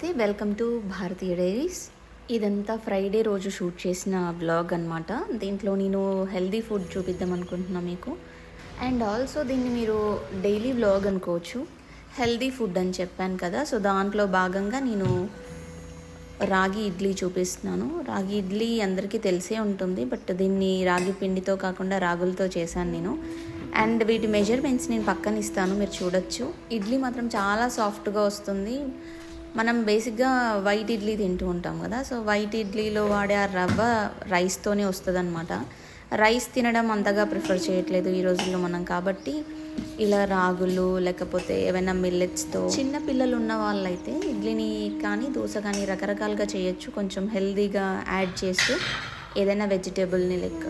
నమస్తే welcome to Bharatiya diaries. ఇదంతా Friday రోజు షూట్ చేసిన బ్లాగ్ అనమాట దీంట్లో నేను హెల్దీ ఫుడ్ చూపిద్దాం అనుకుంటున్నా మీకు. అండ్ ఆల్సో దీన్ని మీరు డైలీ బ్లాగ్ అనుకోవచ్చు. హెల్దీ ఫుడ్ అని చెప్పాను కదా సో దాంట్లో భాగంగా నేను రాగి ఇడ్లీ చూపిస్తున్నాను. రాగి ఇడ్లీ అందరికీ తెలిసే ఉంటుంది బట్ దీన్ని రాగి పిండితో కాకుండా రాగులతో చేశాను నేను. అండ్ వీటి మెజర్మెంట్స్ నేను పక్కన ఇస్తాను మీరు చూడొచ్చు. ఇడ్లీ మాత్రం చాలా సాఫ్ట్గా వస్తుంది. మనం బేసిక్గా వైట్ ఇడ్లీ తింటూ ఉంటాం కదా సో వైట్ ఇడ్లీలో వాడే ఆ రవ్వ రైస్తోనే వస్తుంది అనమాట రైస్ తినడం అంతగా ప్రిఫర్ చేయట్లేదు ఈ రోజుల్లో మనం కాబట్టి ఇలా రాగులు లేకపోతే ఏమైనా మిల్లెట్స్తో చిన్న పిల్లలు ఉన్న వాళ్ళైతే ఇడ్లీని కానీ దోశ కానీ రకరకాలుగా చేయొచ్చు. కొంచెం హెల్దీగా యాడ్ చేస్తూ ఏదైనా వెజిటేబుల్ని లైక్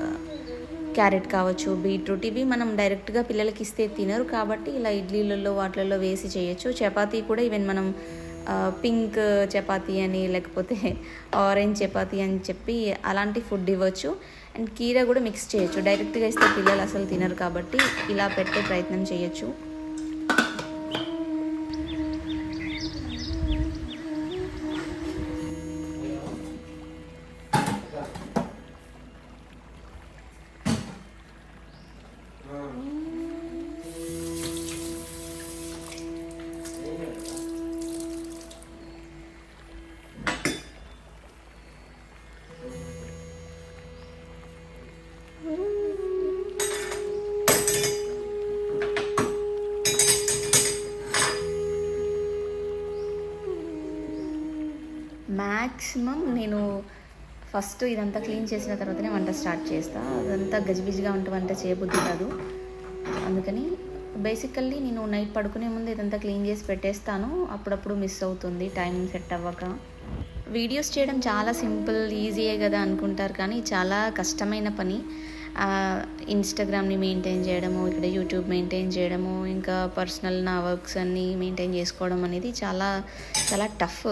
క్యారెట్ కావచ్చు బీట్రూట్ ఇవి మనం డైరెక్ట్గా పిల్లలకి ఇస్తే తినరు కాబట్టి ఇలా ఇడ్లీలలో వాటిలలో వేసి చేయొచ్చు. చపాతీ కూడా ఈవెన్ మనం పింక్ చపాతీ అని లేకపోతే ఆరెంజ్ చపాతీ అని చెప్పి అలాంటి ఫుడ్ ఇవ్వచ్చు. అండ్ కీర కూడా మిక్స్ చేయొచ్చు. డైరెక్ట్గా ఇస్తే పిల్లలు అసలు తినరు కాబట్టి ఇలా పెట్టే ప్రయత్నం చేయొచ్చు. మ్యాక్సిమం నేను ఫస్ట్ ఇదంతా క్లీన్ చేసిన తర్వాతనే వంట స్టార్ట్ చేస్తా. అదంతా గజిబిజిగా ఉంటే వంట చేయబుద్ధి కాదు. అందుకని బేసికల్లీ నేను నైట్ పడుకునే ముందు ఇదంతా క్లీన్ చేసి పెట్టేస్తాను. అప్పుడప్పుడు మిస్ అవుతుంది టైం సెట్ అవ్వక. వీడియోస్ చేయడం చాలా సింపుల్ ఈజీయే కదా అనుకుంటారు. కానీ చాలా కష్టమైన పని. ఇన్స్టాగ్రామ్ని మెయింటైన్ చేయడము ఇక్కడ యూట్యూబ్ మెయింటైన్ చేయడము ఇంకా పర్సనల్ నా వర్క్స్ అన్నీ మెయింటైన్ చేసుకోవడం అనేది చాలా చాలా tough.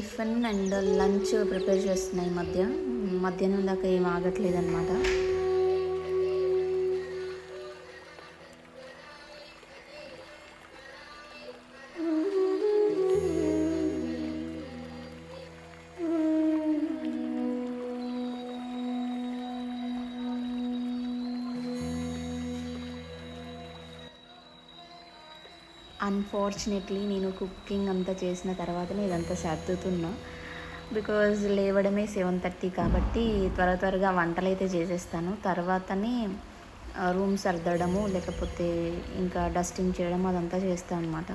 Tiffin and lunch prepare చేస్తున్నాయి ఈ మధ్య. మధ్యాహ్నం దాకా ఏం ఆగట్లేదు అనమాట అన్ఫార్చునేట్లీ నేను కుకింగ్ అంతా చేసిన తర్వాతనే ఇదంతా సర్దుతున్నా. బికాజ్ లేవడమే సెవెన్ థర్టీ కాబట్టి త్వర త్వరగా వంటలు అయితే చేసేస్తాను. తర్వాతనే రూమ్ సర్దడము లేకపోతే ఇంకా డస్టింగ్ చేయడం అదంతా చేస్తాను అనమాట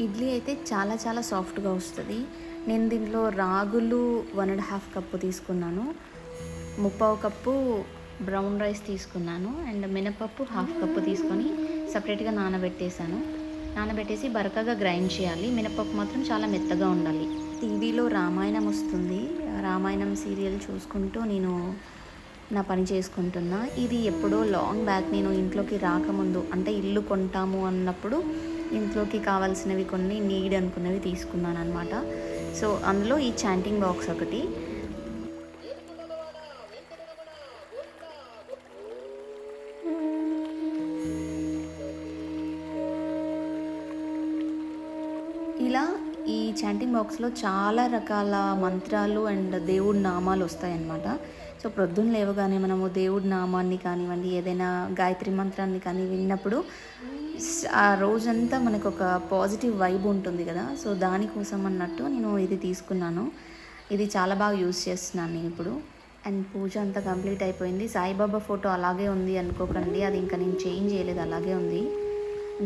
ఇడ్లీ అయితే చాలా చాలా సాఫ్ట్గా వస్తుంది. నేను దీంట్లో రాగులు వన్ అండ్ హాఫ్ కప్పు తీసుకున్నాను. ముప్పావు కప్పు బ్రౌన్ రైస్ తీసుకున్నాను. అండ్ మినపప్పు హాఫ్ కప్పు తీసుకొని సపరేట్గా నానబెట్టేశాను. నానబెట్టేసి బరకగా గ్రైండ్ చేయాలి. మినపప్పు మాత్రం చాలా మెత్తగా ఉండాలి. టీవీలో రామాయణం వస్తుంది. రామాయణం సీరియల్ చూసుకుంటూ నేను నా పని చేసుకుంటున్నా. ఇది ఎప్పుడో లాంగ్ బ్యాక్ నేను ఇంట్లోకి రాకముందు అంటే ఇల్లు కొంటాము అన్నప్పుడు ఇంట్లోకి కావాల్సినవి కొన్ని నీడ్ అనుకున్నవి తీసుకున్నాను అనమాట సో అందులో ఈ చాంటింగ్ బాక్స్ ఒకటి. ఇలా ఈ చాంటింగ్ బాక్స్లో చాలా రకాల మంత్రాలు అండ్ దేవుడి నామాలు వస్తాయన్నమాట. సో ప్రొద్దున లేవగానే మనము దేవుడి నామాన్ని కానివ్వండి ఏదైనా గాయత్రి మంత్రాన్ని కానీ విన్నప్పుడు ఆ రోజంతా మనకు ఒక పాజిటివ్ వైబ్ ఉంటుంది కదా. సో దానికోసం అన్నట్టు నేను ఇది తీసుకున్నాను. ఇది చాలా బాగా యూస్ చేస్తున్నాను నేను ఇప్పుడు. అండ్ పూజ అంతా కంప్లీట్ అయిపోయింది. సాయిబాబా ఫోటో అలాగే ఉంది అనుకోకండి. అది ఇంకా నేను చేంజ్ చేయలేదు. అలాగే ఉంది.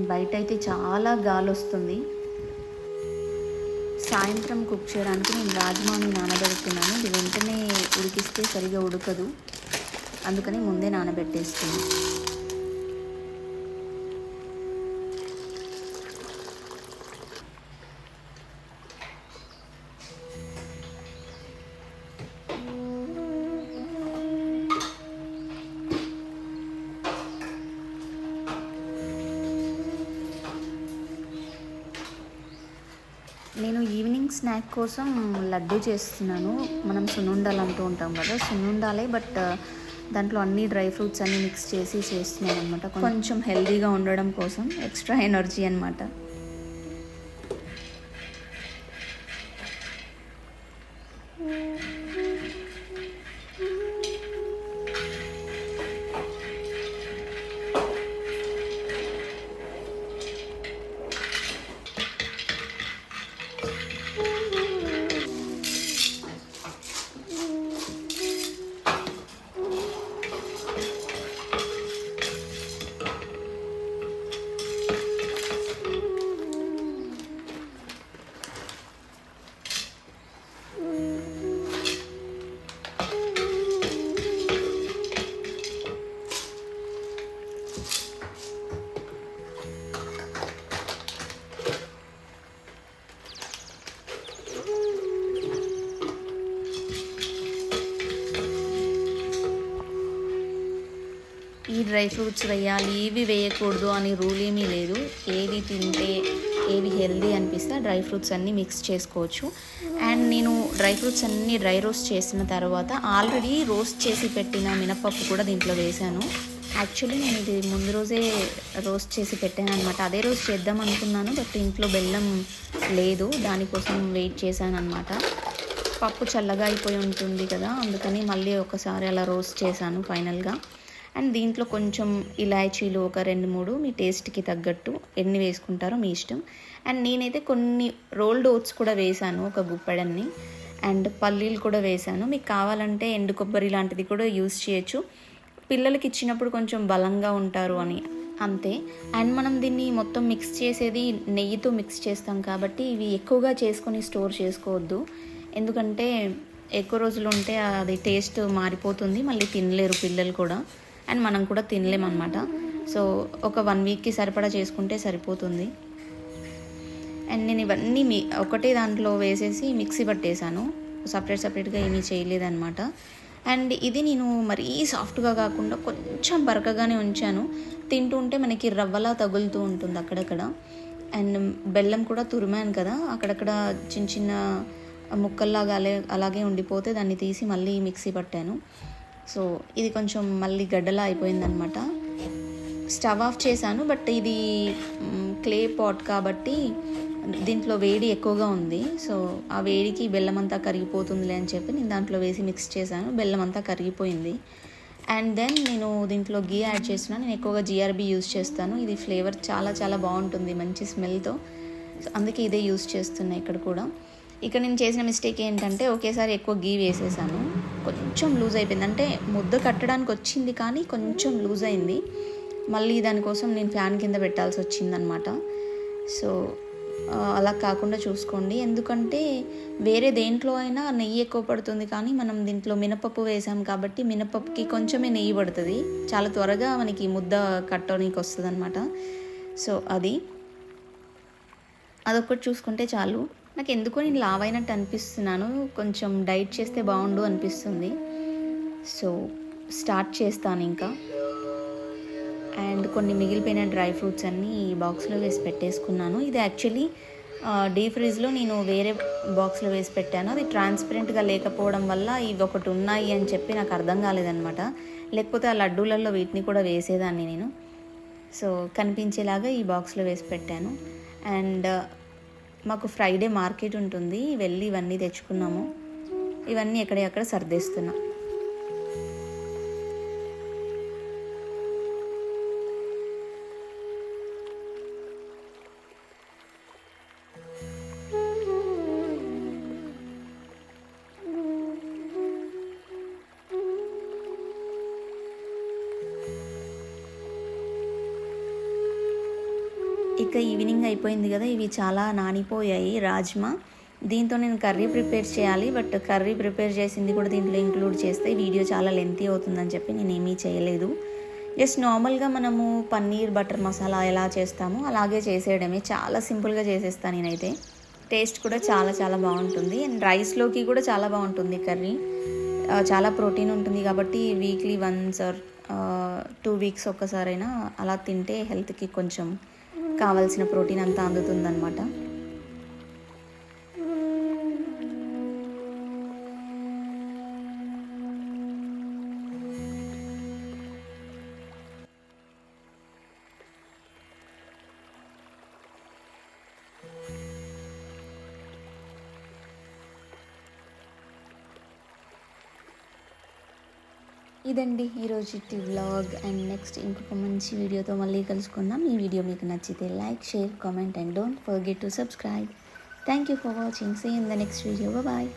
బయట అయితే చాలా గాలి వస్తుంది సాయంత్రం కుక్ చేయడానికి నేను రాజ్మాని నానబెడుతున్నాను. ఇది వెంటనే ఉడికిస్తే సరిగా ఉడకదు. అందుకని ముందే నానబెట్టేస్తున్నాను నేను ఈవినింగ్ స్నాక్ కోసం లడ్డు చేస్తున్నాను. మనం సున్నుండాలు అంటూ ఉంటాం కదా సున్నుండాలే బట్ దాంట్లో అన్ని డ్రై ఫ్రూట్స్ అన్ని మిక్స్ చేసి చేస్తున్నాను అనమాట కొంచెం హెల్దీగా ఉండడం కోసం ఎక్స్ట్రా ఎనర్జీ అనమాట ఈ డ్రై ఫ్రూట్స్ వేయాలి ఇవి వేయకూడదు అని రూల్ ఏమీ లేదు. ఏది తింటే ఏవి హెల్దీ అనిపిస్తే డ్రై ఫ్రూట్స్ అన్నీ మిక్స్ చేసుకోవచ్చు. అండ్ నేను డ్రై ఫ్రూట్స్ అన్నీ డ్రై రోస్ట్ చేసిన తర్వాత ఆల్రెడీ రోస్ట్ చేసి పెట్టిన మినపప్పు కూడా దీంట్లో వేశాను. యాక్చువల్లీ నేను ఇది ముందు రోజే రోస్ట్ చేసి పెట్టాను అనమాట అదే రోజు చేద్దాం అనుకున్నాను బట్ ఇంట్లో బెల్లం లేదు. దానికోసం వెయిట్ చేశాను అనమాట పప్పు చల్లగా అయిపోయి ఉంటుంది కదా అందుకని మళ్ళీ ఒకసారి అలా రోస్ట్ చేశాను ఫైనల్గా. అండ్ దీంట్లో కొంచెం ఇలాచీలు ఒక రెండు మూడు మీ టేస్ట్కి తగ్గట్టు ఎన్ని వేసుకుంటారో మీ ఇష్టం. అండ్ నేనైతే కొన్ని రోల్డ్ ఓట్స్ కూడా వేశాను ఒక గుప్పెడన్ని. అండ్ పల్లీలు కూడా వేశాను మీకు కావాలంటే ఎండు కొబ్బరి లాంటిది కూడా యూస్ చేయొచ్చు. పిల్లలకి ఇచ్చినప్పుడు కొంచెం బలంగా ఉంటారు అని అంతే. అండ్ మనం దీన్ని మొత్తం మిక్స్ చేసేది నెయ్యితో మిక్స్ చేస్తాం కాబట్టి ఇవి ఎక్కువగా చేసుకొని స్టోర్ చేసుకోవద్దు. ఎందుకంటే ఎక్కువ రోజులు ఉంటే అది టేస్ట్ మారిపోతుంది. మళ్ళీ తినలేరు పిల్లలు కూడా. అండ్ మనం కూడా తినలేమన్నమాట. సో ఒక వన్ వీక్కి సరిపడా చేసుకుంటే సరిపోతుంది. అండ్ నేను ఇవన్నీ మీ ఒకటే దాంట్లో వేసేసి మిక్సీ పట్టేశాను. సపరేట్ సపరేట్గా ఏమీ చేయలేదన్నమాట. అండ్ ఇది నేను మరీ సాఫ్ట్గా కాకుండా కొంచెం బరకగానే ఉంచాను. తింటూ ఉంటే మనకి రవ్వలా తగులుతూ ఉంటుంది అక్కడక్కడ. అండ్ బెల్లం కూడా తురిమాను కదా అక్కడక్కడ చిన్న చిన్న ముక్కల్లాగా అలాగే అలాగే ఉండిపోతే దాన్ని తీసి మళ్ళీ మిక్సీ పట్టాను. సో ఇది కొంచెం మళ్ళీ గడ్డలా అయిపోయిందనమాట స్టవ్ ఆఫ్ చేశాను బట్ ఇది క్లే పాట్ కాబట్టి దీంట్లో వేడి ఎక్కువగా ఉంది. సో ఆ వేడికి బెల్లం అంతా కరిగిపోతుందిలే అని చెప్పి నేను దాంట్లో వేసి మిక్స్ చేశాను బెల్లం అంతా కరిగిపోయింది. అండ్ దెన్ నేను దీంట్లో గీ యాడ్ చేసిన నేను ఎక్కువగా జిఆర్బి యూస్ చేస్తాను. ఇది ఫ్లేవర్ చాలా చాలా బాగుంటుంది మంచి స్మెల్తో సో అందుకే ఇదే యూస్ చేస్తున్నా ఇక్కడ కూడా. ఇక్కడ నేను చేసిన మిస్టేక్ ఏంటంటే ఒకేసారి ఎక్కువ గీ వేసేసాను. కొంచెం లూజ్ అయిపోయింది. అంటే ముద్ద కట్టడానికి వచ్చింది కానీ కొంచెం లూజ్ అయింది. మళ్ళీ దానికోసం నేను ఫ్యాన్ కింద పెట్టాల్సి వచ్చిందనమాట సో అలా కాకుండా చూసుకోండి. ఎందుకంటే వేరే దేంట్లో అయినా నెయ్యి ఎక్కువ పడుతుంది కానీ మనం దీంట్లో మినపప్పు వేసాం కాబట్టి మినపప్పుకి కొంచెమే నెయ్యి పడుతుంది. చాలా త్వరగా మనకి ముద్ద కట్టడానికి వస్తుంది అనమాట సో అది. అదొక్కటి చూసుకుంటే చాలు. నాకు ఎందుకో నేను లావ్ అయినట్టు అనిపిస్తున్నాను. కొంచెం డైట్ చేస్తే బాగుండు అనిపిస్తుంది. సో స్టార్ట్ చేస్తాను ఇంకా. అండ్ కొన్ని మిగిలిపోయిన డ్రై ఫ్రూట్స్ అన్నీ ఈ బాక్స్లో వేసి పెట్టేసుకున్నాను. ఇది యాక్చువల్లీ డీ ఫ్రిడ్జ్లో నేను వేరే బాక్స్లో వేసి పెట్టాను. అది ట్రాన్స్పరెంట్గా లేకపోవడం వల్ల ఇవి ఒకటి ఉన్నాయి అని చెప్పి నాకు అర్థం కాలేదనమాట లేకపోతే ఆ లడ్డూలలో వీటిని కూడా వేసేదాన్ని నేను. సో కనిపించేలాగా ఈ బాక్స్లో వేసి పెట్టాను. అండ్ మాకు ఫ్రైడే మార్కెట్ ఉంటుంది. వెళ్ళి ఇవన్నీ తెచ్చుకున్నాము. ఇవన్నీ ఎక్కడెక్కడ సర్దేస్తున్నాం. ఇక ఈవినింగ్ అయిపోయింది కదా ఇవి చాలా నానిపోయాయి రాజ్మా. దీంతో నేను కర్రీ ప్రిపేర్ చేయాలి బట్ కర్రీ ప్రిపేర్ చేసింది కూడా దీంట్లో ఇంక్లూడ్ చేస్తే వీడియో చాలా లెంతీ అవుతుందని చెప్పి నేను ఏమీ చేయలేదు జస్ట్ నార్మల్గా మనము పన్నీర్ బటర్ మసాలా ఎలా చేస్తామో అలాగే చేసేయడమే. చాలా సింపుల్గా చేసేస్తాను నేనైతే. టేస్ట్ కూడా చాలా చాలా బాగుంటుంది. అండ్ రైస్లోకి కూడా చాలా బాగుంటుంది కర్రీ. చాలా ప్రోటీన్ ఉంటుంది కాబట్టి weekly once or two weeks ఒక్కసారైనా అలా తింటే హెల్త్కి కొంచెం కావలసిన ప్రోటీన్ అంతా అందుతుందన్నమాట. ఇదండి ఈరోజు వ్లాగ్ అండ్ నెక్స్ట్ ఇంకొక మంచి వీడియోతో మళ్ళీ కలుసుకుందాం. ఈ వీడియో మీకు నచ్చితే like share comment and don't forget to subscribe thank you for watching see in the next video bye